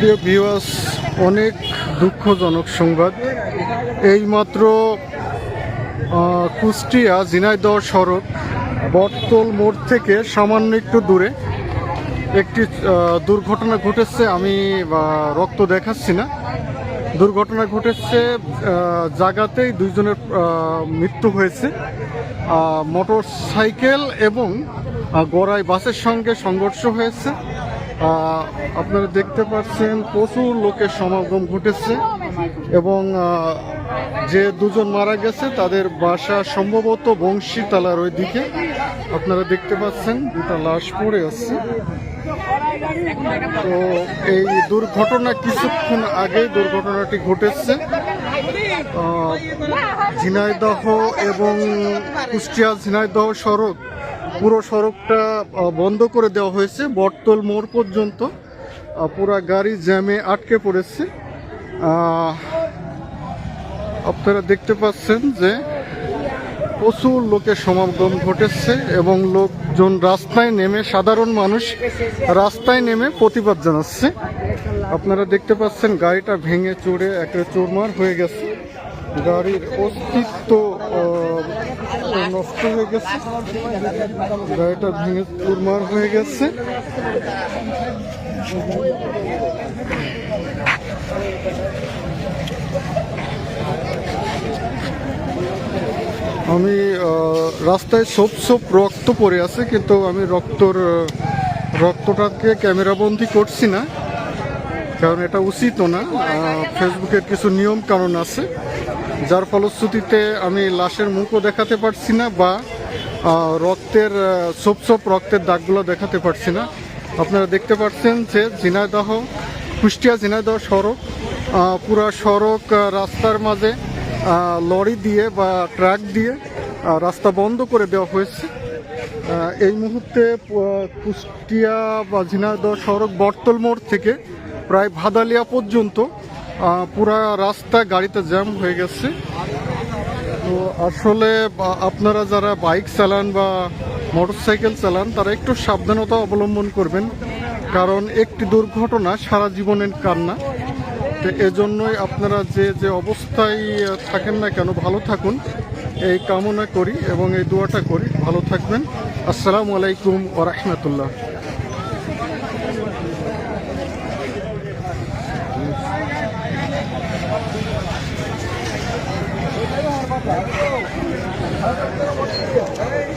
প্রিয় ভিউয়ার্স, অনেক দুঃখজনক সংবাদ। এইমাত্র কুষ্টিয়া ঝিনাইদহ সড়ক, বটতল মোড় থেকে সামান্য একটু দূরে একটি দুর্ঘটনা ঘটেছে। আমি রক্ত দেখাচ্ছি না। দুর্ঘটনা ঘটেছে জায়গাতেই দুইজনের মৃত্যু হয়েছে। মোটর সাইকেল এবং গড়াই বাসের সঙ্গে সংঘর্ষ হয়েছে। আপনারা দেখতে পাচ্ছেন প্রচুর লোকের সমাগম ঘটেছে এবং যে দুজন মারা গেছে তাদের বাসা সম্ভবত বংশীতলার ওই দিকে আপনারা দেখতে পাচ্ছেন দুটা লাশ পড়ে আছে। তো এই দুর্ঘটনা কিছুক্ষণ আগে দুর্ঘটনাটি ঘটেছে। ঝিনাইদহ এবং কুষ্টিয়া ঝিনাইদহ সড়ক পুরো সড়কটা বন্ধ করে দেওয়া হয়েছে। বটতল মোড় পর্যন্ত পুরা গাড়ি জ্যামে আটকে পড়েছে। আপনারা দেখতে পাচ্ছেন যে প্রচুর লোকের সমাগম ঘটেছে এবং লোকজন রাস্তায় নেমে, সাধারণ মানুষ রাস্তায় নেমে প্রতিবাদ জানাচ্ছে। আপনারা দেখতে পাচ্ছেন গাড়িটা ভেঙে চড়ে একটা চোরমার হয়ে গেছে। গাড়ির অস্তিত্ব নষ্ট হয়ে গেছে। গাড়িটা ভেঙে চুরমার হয়ে গেছে। আমি রাস্তায় সব সব রক্ত পড়ে আছে, কিন্তু আমি রক্তর রক্তটাকে ক্যামেরাবন্দি করছি না। কারণ এটা উচিত না। ফেসবুকের কিছু নিয়ম কানুন আছে। যার ফলশ্রুতিতে আমি লাশের মুখও দেখাতে পারছি না বা রক্তের সব সব রক্তের দাগগুলো দেখাতে পারছি না। আপনারা দেখতে পাচ্ছেন যে ঝিনাইদহ, কুষ্টিয়া ঝিনাইদহ সড়ক পুরা সড়ক রাস্তার মাঝে লরি দিয়ে বা ট্রাক দিয়ে রাস্তা বন্ধ করে দেওয়া হয়েছে। এই মুহূর্তে কুষ্টিয়া বা ঝিনাইদহ সড়ক বটতল মোড় থেকে প্রায় ভাদালিয়া পর্যন্ত পুরা রাস্তা গাড়িতে জ্যাম হয়ে গেছে। তো আসলে আপনারা যারা বাইক চালান বা মোটরসাইকেল চালান, তারা একটু সাবধানতা অবলম্বন করবেন। কারণ একটি দুর্ঘটনা সারা জীবনের কান্না। তো এজন্যই আপনারা যে যে অবস্থায় থাকেন না কেন, ভালো থাকুন। এই কামনা করি এবং এই দোয়াটা করি। ভালো থাকবেন। আসসালামু আলাইকুম ও Olha, Aí.